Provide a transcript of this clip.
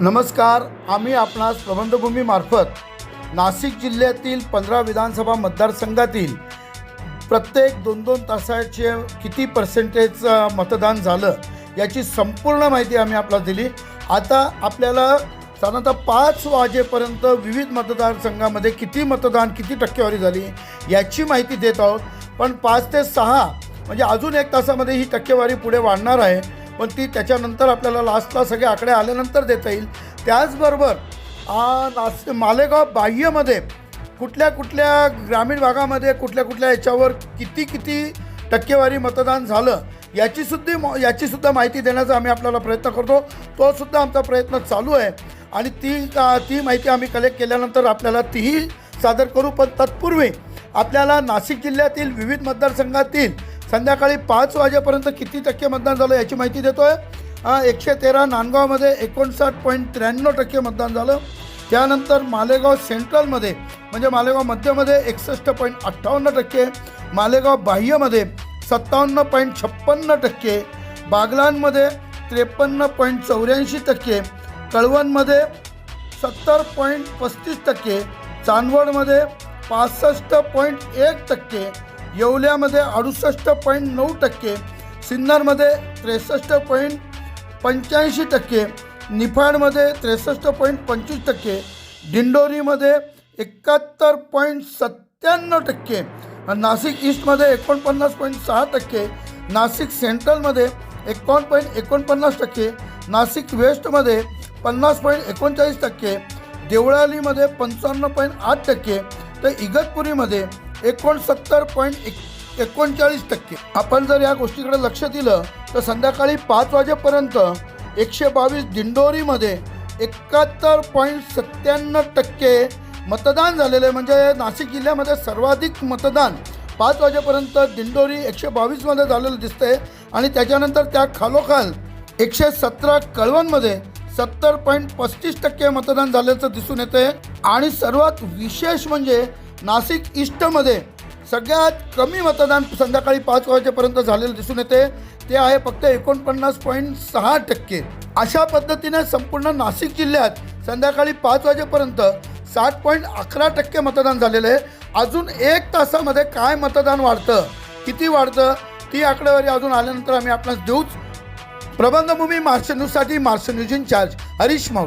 नमस्कार आम्ही आपणास प्रबंधभूमीमार्फत नाशिक जिल्ह्यातील पंधरा विधानसभा मतदारसंघातील प्रत्येक दोन दोन तासाचे किती पर्सेंटेज मतदान झालं याची संपूर्ण माहिती आम्ही आपल्याला दिली. आता आपल्याला साधारणतः पाच वाजेपर्यंत विविध मतदारसंघामध्ये किती मतदान किती टक्केवारी झाली याची माहिती देत आहोत. पण पाच ते सहा म्हणजे अजून एक तासामध्ये ही टक्केवारी पुढे वाढणार आहे. पण ती त्याच्यानंतर आपल्याला लास्टला सगळे आकडे आल्यानंतर देता येईल. त्याचबरोबर नास मालेगाव बाह्यमध्ये कुठल्या कुठल्या ग्रामीण भागामध्ये कुठल्या कुठल्या याच्यावर किती किती टक्केवारी मतदान झालं याचीसुद्धा सुद्धा याचीसुद्धा माहिती देण्याचा आम्ही आपल्याला प्रयत्न करतो. तोसुद्धा आमचा प्रयत्न चालू आहे. आणि ती ती माहिती आम्ही कलेक्ट केल्यानंतर आपल्याला तीही सादर करू. पण तत्पूर्वी आपल्याला नाशिक जिल्ह्यातील विविध मतदारसंघातील संध्याकाळी पाच वाजेपर्यंत किती टक्के मतदान झालं याची माहिती देतो आहे एकशे तेरा नांदगावमध्ये एकोणसाठ पॉईंट त्र्याण्णव टक्के मतदान झालं. त्यानंतर मालेगाव सेंट्रलमध्ये म्हणजे मालेगाव मध्यमध्ये एकसष्ट पॉईंट अठ्ठावन्न टक्के मालेगाव बाह्यमध्ये सत्तावन्न पॉईंट छप्पन्न टक्के बागलांमध्ये त्रेपन्न पॉईंट चौऱ्याऐंशी टक्के कळवणमध्ये सत्तर पॉईंट पस्तीस टक्के चांदवडमध्ये पासष्ट पॉईंट एक टक्के येवल्यामध्ये अडुसष्ट पॉईंट नऊ टक्के सिन्नरमध्ये त्रेसष्ट पॉईंट पंच्याऐंशी टक्के निफाडमध्ये त्रेसष्ट पॉईंट पंचवीस टक्के दिंडोरीमध्ये एकाहत्तर पॉईंट सत्त्याण्णव टक्के नाशिक ईस्टमध्ये एकोणपन्नास पॉईंट सहा टक्के नाशिक सेंट्रलमध्ये एकावन्न पॉईंट एकोणपन्नास टक्के नाशिक वेस्टमध्ये पन्नास पॉईंट एकोणचाळीस टक्के देवळालीमध्ये पंचावन्न पॉईंट आठ टक्के तर इगतपुरीमध्ये एकोणसत्तर पॉईंट एक एकोणचाळीस टक्के. आपण जर या गोष्टीकडे लक्ष दिलं तर संध्याकाळी पाच वाजेपर्यंत एकशे बावीस दिंडोरीमध्ये एकाहत्तर पॉईंट सत्त्याण्णव टक्के मतदान झालेलं आहे. म्हणजे नाशिक जिल्ह्यामध्ये सर्वाधिक मतदान. पाच वाजेपर्यंत दिंडोरी एकशे बावीसमध्ये झालेलं दिसतंय. आणि त्याच्यानंतर त्या खालोखाल एकशे सतरा कळवणमध्ये सत्तर पॉईंट पस्तीस टक्के मतदान झाल्याचं दिसून येते आणि सर्वात विशेष म्हणजे नाशिक ईस्टमध्ये सगळ्यात कमी मतदान संध्याकाळी पाच वाजेपर्यंत झालेलं दिसून येते. ते आहे फक्त एकोणपन्नास पॉईंट सहा टक्के. अशा पद्धतीने संपूर्ण नाशिक जिल्ह्यात संध्याकाळी पाच वाजेपर्यंत साठ पॉईंट अकरा टक्के मतदान झालेलं आहे. अजून एक तासामध्ये काय मतदान वाढतं? किती वाढतं? ती आकडेवारी अजून आल्यानंतर आम्ही आपणास देऊच. प्रबंधभूमी मार्श न्यूजसाठी मार्श न्यूज इन्चार्ज हरीश माऊ